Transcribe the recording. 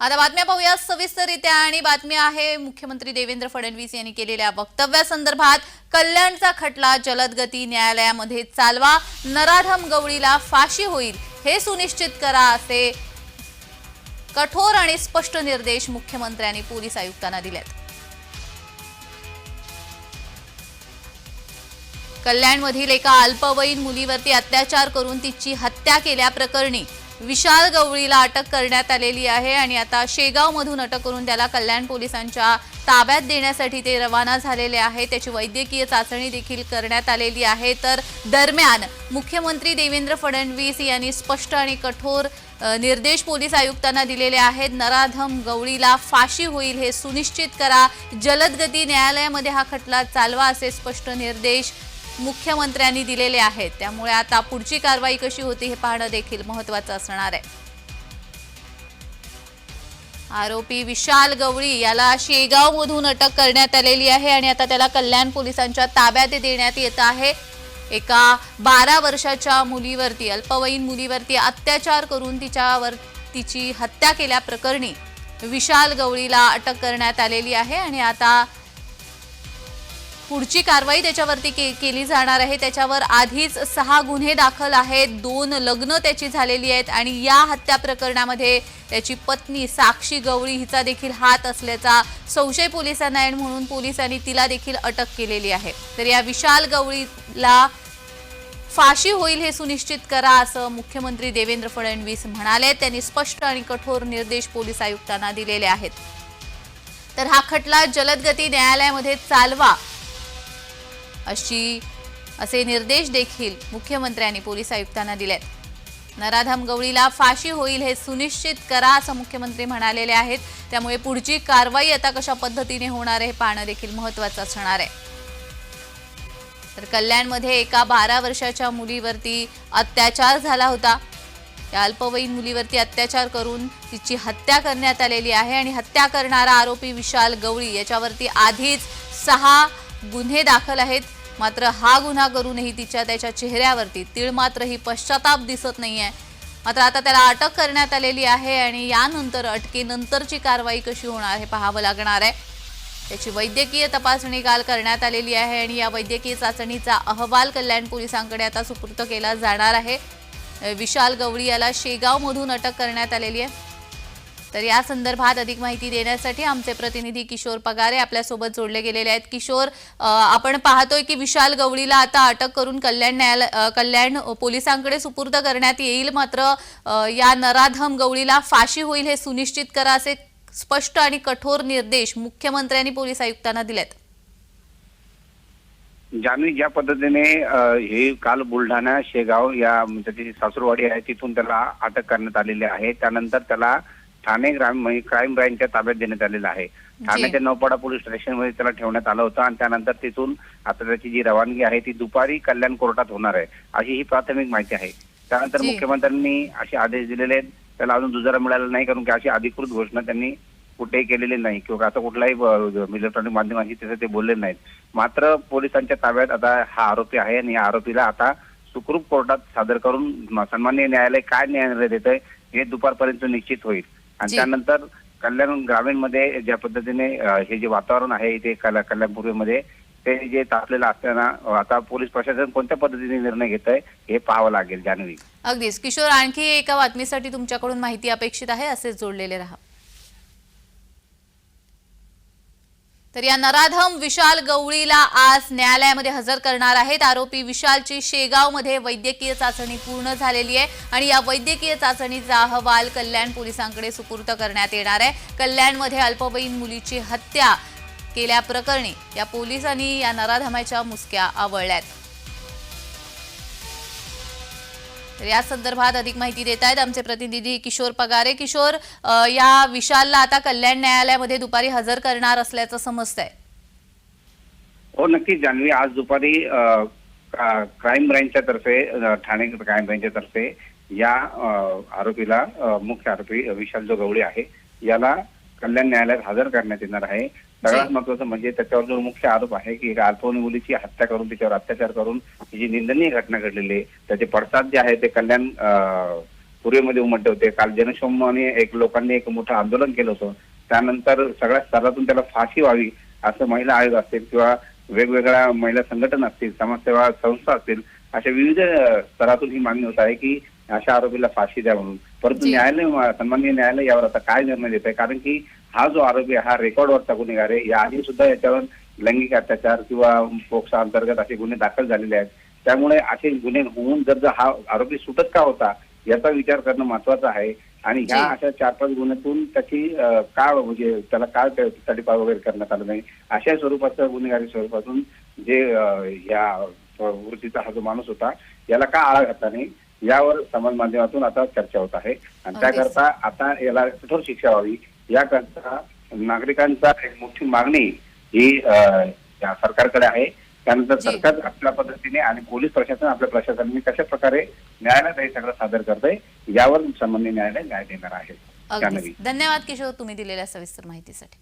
आता बातम्या पाहूया सविस्तररित्या. आणि बातमी आहे मुख्यमंत्री देवेंद्र फडणवीस यांनी केलेल्या वक्तव्यासंदर्भात कल्याणचा खटला जलदगती न्यायालयामध्ये चालवा नराधम गवळीला फाशी होईल हे सुनिश्चित करा असे कठोर आणि स्पष्ट निर्देश मुख्यमंत्र्यांनी पोलीस आयुक्तांना दिलेत. कल्याणमधील एका अल्पवयीन मुलीवरती अत्याचार करून तिची हत्या केल्याप्रकरणी विशाल गवळीला अटक करण्यात आलेली आहे आणि आता शेगावमधून अटक करून त्याला कल्याण पोलिसांच्या ताब्यात देण्यासाठी ते रवाना झालेले आहे. त्याची वैद्यकीय चाचणी देखील करण्यात आलेली आहे. तर दरम्यान मुख्यमंत्री देवेंद्र फडणवीस यांनी स्पष्ट आणि कठोर निर्देश पोलीस आयुक्तांना दिलेले आहेत. नराधम गवळीला फाशी होईल हे सुनिश्चित करा. जलदगती न्यायालयामध्ये हा खटला चालवा असे स्पष्ट निर्देश मुख्यमंत्र्यांनी दिलेले आहेत. त्यामुळे आता पुढची कारवाई कशी होती हे पाहणं देखील महत्वाचं असणार आहे. आरोपी विशाल गवळी याला शेगावमधून अटक करण्यात आलेली आहे आणि आता त्याला कल्याण पोलिसांच्या ताब्यात देण्यात येत आहे. एका बारा वर्षाच्या मुलीवरती अल्पवयीन मुलीवरती अत्याचार करून तिच्यावर तिची हत्या केल्याप्रकरणी विशाल गवळीला अटक करण्यात आलेली आहे आणि आता पुढची कारवाई त्याच्यावरती के, केली जाणार आहे. त्याच्यावर आधीच सहा गुन्हे दाखल आहेत. दोन लग्न त्याची झालेली आहेत आणि या हत्या प्रकरणामध्ये त्याची पत्नी साक्षी गवळी हिचा देखील हात असल्याचा संशय पोलिसांना आहे म्हणून पोलिसांनी तिला देखील अटक केलेली आहे. तर या विशाल गवळीला फाशी होईल हे सुनिश्चित करा असं मुख्यमंत्री देवेंद्र फडणवीस म्हणाले. त्यांनी स्पष्ट आणि कठोर निर्देश पोलीस आयुक्तांना दिलेले आहेत. तर हा खटला जलदगती न्यायालयामध्ये चालवा. अशी असे निर्देश देखील मुख्यमंत्र्यांनी पोलीस आयुक्तांना दिलेत. नराधम गवळीला फाशी होईल हे सुनिश्चित करा असं मुख्यमंत्री म्हणालेले आहेत. त्यामुळे पुढची कारवाई आता कशा पद्धतीने होणार आहे हे पाहणं देखील महत्वाचं असणार आहे. तर कल्याणमध्ये एका बारा वर्षाच्या मुलीवरती अत्याचार झाला होता. त्या अल्पवयीन मुलीवरती अत्याचार करून तिची हत्या करण्यात आलेली आहे आणि हत्या करणारा आरोपी विशाल गवळी याच्यावरती आधीच सहा गुन्हे दाखल आहेत. मात्र हा गुन्हा करूनही तिच्या त्याच्या चेहऱ्यावरती तीळ मात्र ही पश्चाताप दिसत नाही आहे मात्र आता त्याला अटक करण्यात आलेली आहे आणि यानंतर अटकेनंतरची कारवाई कशी होणार हे पाहावं लागणार आहे. त्याची वैद्यकीय तपासणी काल करण्यात आलेली आहे आणि या वैद्यकीय चाचणीचा अहवाल कल्याण पोलिसांकडे आता सुपूर्त केला जाणार आहे. विशाल गवळी याला शेगावमधून अटक करण्यात आलेली आहे. तर या संदर्भात अधिक माहिती देण्यासाठी आमचे प्रतिनिधी किशोर पगारे आपल्यासोबत जोडले गेलेले आहेत. किशोर आपण पाहतोय की विशाल गवळीला आता अटक करून कल्याण न्यायालय कल्याण पोलिसांकडे सुपूर्द करण्यात येईल. मात्र या नराधम गवळीला फाशी होईल हे सुनिश्चित करा असे स्पष्ट आणि कठोर निर्देश मुख्यमंत्र्यांनी पोलीस आयुक्तांना दिलेत. जान्हवी ज्या पद्धतीने हे काल बुलढाणा शेगाव या म्हणजे त्याची सासूरवाडी आहे तिथून त्याला अटक करण्यात आलेली आहे. त्यानंतर त्याला ठाणे ग्राम क्राईम ब्रँचच्या ताब्यात देण्यात आलेलं आहे. ठाण्याच्या नौपाडा पोलीस स्टेशनमध्ये त्याला ठेवण्यात आलं होतं आणि त्यानंतर तिथून आता त्याची जी रवानगी आहे ती दुपारी कल्याण कोर्टात होणार आहे अशी ही प्राथमिक माहिती आहे. त्यानंतर. मुख्यमंत्र्यांनी असे आदेश दिलेले आहेत. त्याला अजून दुजारा मिळाला नाही कारण की अशी अधिकृत घोषणा त्यांनी कुठेही केलेली नाही किंवा असं कुठलाही इलेक्ट्रॉनिक माध्यमांशी तिथे ते बोलले नाहीत. मात्र पोलिसांच्या ताब्यात आता हा आरोपी आहे आणि या आरोपीला आता सुखरूप कोर्टात सादर करून सन्माननीय न्यायालय काय न्यायालय देत आहे हे दुपारपर्यंत निश्चित होईल. आणि. त्यानंतर कल्याण ग्रामीणमध्ये ज्या पद्धतीने हे जे वातावरण आहे इथे कल्या कल्याण पूर्वेमध्ये ते जे तापलेलं असताना आता पोलीस प्रशासन कोणत्या पद्धतीने निर्णय घेत आहे हे पाहावं लागेल जान्हवी अगदीच. किशोर आणखी एका बातमीसाठी तुमच्याकडून माहिती अपेक्षित आहे असेच जोडलेले राहा. तर या नराधम विशाल गवळीला आज न्यायालयामध्ये हजर करणार आहेत. आरोपी विशालची शेगावमध्ये वैद्यकीय चाचणी पूर्ण झालेली आहे आणि या वैद्यकीय चाचणीचा अहवाल कल्याण पोलिसांकडे सुपूर्द करण्यात येणार आहे. कल्याणमध्ये अल्पवयीन मुलीची हत्या केल्याप्रकरणी या पोलिसांनी या नराधमाच्या मुसक्या आवळल्यात. तर या संदर्भात अधिक माहिती देत आहेत आमचे प्रतिनिधी किशोर पगारे. किशोर या विशालला आता कल्याण न्यायालयामध्ये दुपारी हजर करणार असल्याचं समजतंय. हो नक्कीच जान्हवी. आज दुपारी क्राईम ब्रँचच्या तर्फे ठाणे क्राईम ब्रँचच्या तर्फे या आरोपीला मुख्य आरोपी विशाल जो गवळी आहे. याला कल्याण न्यायालयात हजर करण्यात येणार आहे. सगळ्यात महत्वाचं म्हणजे त्याच्यावर जो मुख्य आरोप आहे की एका अल्पवयीन मुलीची हत्या करून तिच्यावर अत्याचार करून ही जी निंदनीय घटना घडलेली आहे त्याचे पडसाद जे आहे ते कल्याण पूर्वेमध्ये उमटले होते. काल जनशोमाने एक लोकांनी एक मोठं आंदोलन केलं होतं. त्यानंतर सगळ्या स्तरातून त्याला फाशी व्हावी असं महिला आयोग असतील किंवा वेगवेगळ्या महिला संघटना असतील समाजसेवा संस्था असतील अशा विविध स्तरातून ही मागणी होत आहे की अशा आरोपीला फाशी द्या म्हणून परंतु. न्यायालय सन्माननीय न्यायालय यावर आता काय निर्णय देत आहे कारण की हा जो आरोपी हा रेकॉर्डवरचा गुन्हेगार आहे. याआधी सुद्धा याच्यावर लैंगिक अत्याचार किंवा पोक्सा अंतर्गत असे गुन्हे दाखल झालेले आहेत. त्यामुळे असे गुन्हे होऊन जर जर हा आरोपी सुटत का होता याचा विचार करणं महत्वाचं आहे. आणि ह्या. अशा चार पाच गुन्ह्यातून त्याची का म्हणजे त्याला काय तडीपार वगैरे करण्यात आलं नाही? अशा स्वरूपाचं गुन्हेगारी स्वरूपातून जे या वृत्तीचा हा जो माणूस होता याला का आळा घातला नाही? यावर समाज माध्यमातून आता चर्चा होत आहे. आणि. त्याकरता आता याला कठोर शिक्षा व्हावी. याकरता नागरिकांचा एक मोठी मागणी ही सरकारकडे आहे. त्यानंतर. सरकार आपल्या पद्धतीने आणि पोलीस प्रशासन आपल्या प्रशासनाने कशा प्रकारे न्यायालयात हे सगळं सादर करतंय यावर संबंधित न्यायालय न्याय देणार आहे. धन्यवाद किशोर तुम्ही दिलेल्या सविस्तर माहितीसाठी.